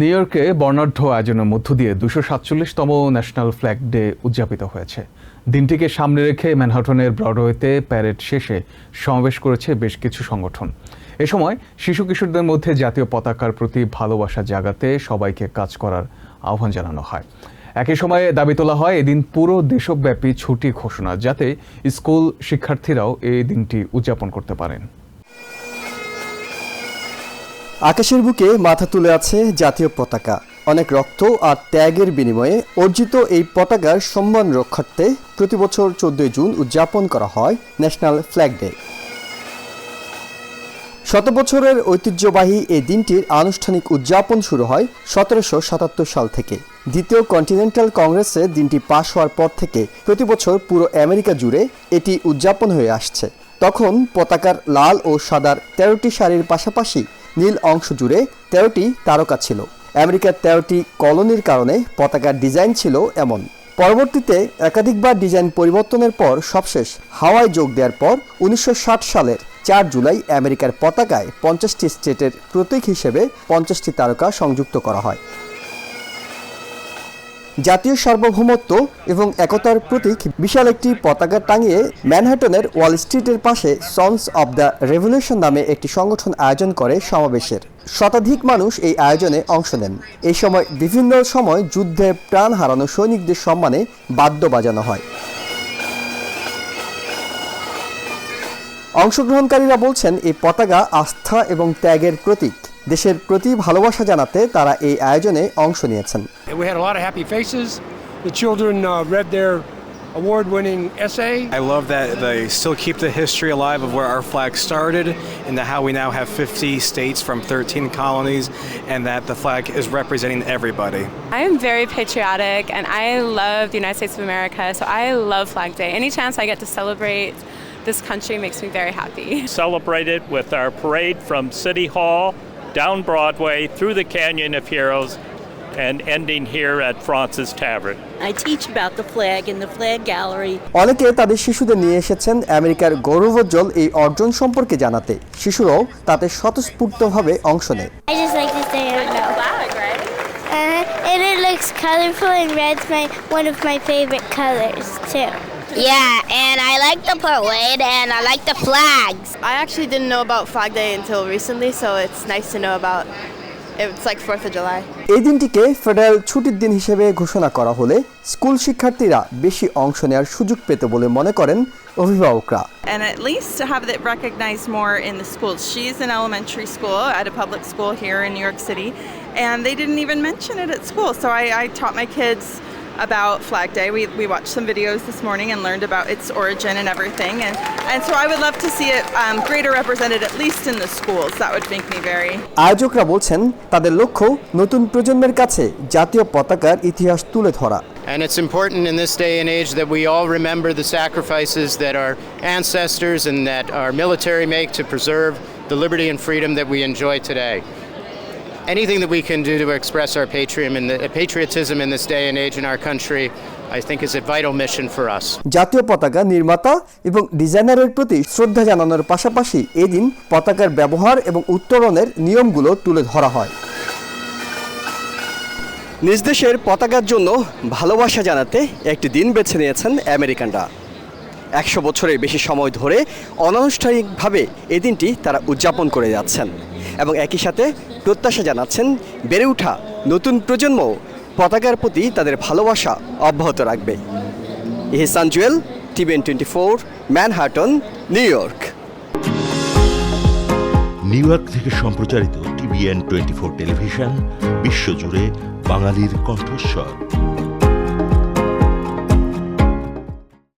New ইয়র্কে বর্ণাঢ্য আয়োজনের মধ্য দিয়ে দুশো সাতচল্লিশতম ন্যাশনাল ফ্ল্যাগ ডে উদযাপিত হয়েছে। দিনটিকে সামনে রেখে ম্যানহাটনের ব্রডওয়েতে প্যারেড শেষে সমাবেশ করেছে বেশ কিছু সংগঠন। এ সময় শিশু কিশোরদের মধ্যে জাতীয় পতাকার প্রতি ভালোবাসা জাগাতে সবাইকে কাজ করার আহ্বান জানানো হয়। একই সময়ে দাবি তোলা হয়, এদিন পুরো দেশব্যাপী ছুটি ঘোষণা, যাতে স্কুল শিক্ষার্থীরাও এই দিনটি উদযাপন করতে পারেন। আকাশের বুকে মাথা তুলে আছে জাতীয় পতাকা। অনেক রক্ত আর ত্যাগের বিনিময়ে অর্জিত এই পতাকার সম্মান রক্ষার্থে প্রতি বছর চোদ্দই জুন উদযাপন করা হয় ন্যাশনাল ফ্ল্যাগ ডে। শত বছরের ঐতিহ্যবাহী এই দিনটির আনুষ্ঠানিক উদযাপন শুরু হয় সতেরোশো সাতাত্তর সাল থেকে। দ্বিতীয় কন্টিনেন্টাল কংগ্রেসে দিনটি পাশ হওয়ার পর থেকে প্রতি বছর পুরো আমেরিকা জুড়ে এটি উদযাপন হয়ে আসছে। তখন পতাকার লাল ও সাদার তেরোটি শাড়ির পাশাপাশি নীল অংশ জুড়ে তেরোটি তারকা ছিল। আমেরিকার তেরোটি কলোনির কারণে পতাকার ডিজাইন ছিল এমন। পরবর্তীতে একাধিকবার ডিজাইন পরিবর্তনের পর সবশেষ হাওয়ায় যোগ দেওয়ার পর উনিশশো ষাট সালের চার জুলাই আমেরিকার পতাকায় পঞ্চাশটি স্টেটের প্রতীক হিসেবে পঞ্চাশটি তারকা সংযুক্ত করা হয়। জাতীয় সার্বভৌমত্ব এবং একতার প্রতীক, বিশাল একটি পতাকা টাঙিয়ে ম্যানহাটনের ওয়াল স্ট্রিটের পাশে সন্স অব দ্য রেভলিউশন নামে একটি সংগঠন আয়োজন করে সমাবেশের। শতাধিক মানুষ এই আয়োজনে অংশ নেন। এই সময় বিভিন্ন সময় যুদ্ধে প্রাণ হারানো সৈনিকদের সম্মানে বাদ্য বাজানো হয়। অংশগ্রহণকারীরা বলছেন এই পতাকা আস্থা এবং ত্যাগের প্রতীক। দেশের প্রতি ভালোবাসা জানাতে তারা এই আয়োজনে অংশ নিয়েছেন We had a lot of happy faces. The children uh, read their award winning essay. I love that they still keep the history alive of where our flag started and that how we now have 50 states from 13 colonies and that the flag is representing everybody. I am very patriotic and I love the United States of America, so I love Flag Day. Any chance I get to celebrate this country makes me very happy. celebrated with our parade from City Hall down Broadway through the Canyon of Heroes and ending here at Francis Tavern. I teach about the flag in the flag gallery. অনেকে তাদের শিশুদের নিয়ে এসেছেন আমেরিকার গৌরবোজ্জ্বল এই অর্জন সম্পর্কে জানাতে শিশুরাও তাতে স্বতঃস্ফূর্তভাবে অংশ নেয় I just like to say I know. Uh, and it looks colorful, and red's my one of my favorite colors too. Yeah, and I like the parade, and I like the flags. I actually didn't know about Flag Day until recently, so it's nice to know about. It's like Fourth of July. এই দিনটিকে federal ছুটির দিন হিসেবে ঘোষণা করা হলে school শিক্ষার্থীরা বেশি অংশ নেওয়ার সুযোগ পেতে বলে মনে করেন অভিভাবকরা and at least to have it recognized more in the schools. She's in elementary school at a public school here in New York City, and they didn't even mention it at school. So I, I taught my kids about Flag Day. We, we watched some videos this morning and learned about its origin and everything. And, and so I would love to see it um, greater represented, at least in the schools. That would make me very আয়োজকরা বলছেন তাদের লক্ষ্য নতুন প্রজন্মের কাছে জাতীয় পতাকার ইতিহাস তুলে ধরা And it's important in this day and age that we all remember the sacrifices that our ancestors and that our military make to preserve the liberty and freedom that we enjoy today. Anything that we can do to express our patriotism in, this day and age in our country, I think, is a vital mission for us. জাতীয় পতাকা নির্মাতা এবং ডিজাইনারের প্রতি শ্রদ্ধা জানানোর পাশাপাশি এদিন পতাকার ব্যবহার এবং উত্তোলনের নিয়মগুলো তুলে ধরা হয় নিজ দেশের পতাকার জন্য ভালোবাসা জানাতে একটি দিন বেছে নিয়েছেন আমেরিকানরা একশো বছরের বেশি সময় ধরে অনানুষ্ঠানিকভাবে এই দিনটি তারা উদযাপন করে যাচ্ছেন। এবং একই সাথে প্রত্যাশা জানাচ্ছেন, বেড়ে ওঠা নতুন প্রজন্ম পতাকার প্রতি তাদের ভালোবাসা অব্যাহত রাখবে। Ihsan Jewel, TVN twenty four, Manhattan, New York. New York থেকে সম্প্রচারিত টিভিএন টোয়েন্টি ফোর টেলিভিশন, বিশ্বজুড়ে বাঙালির কণ্ঠস্বর।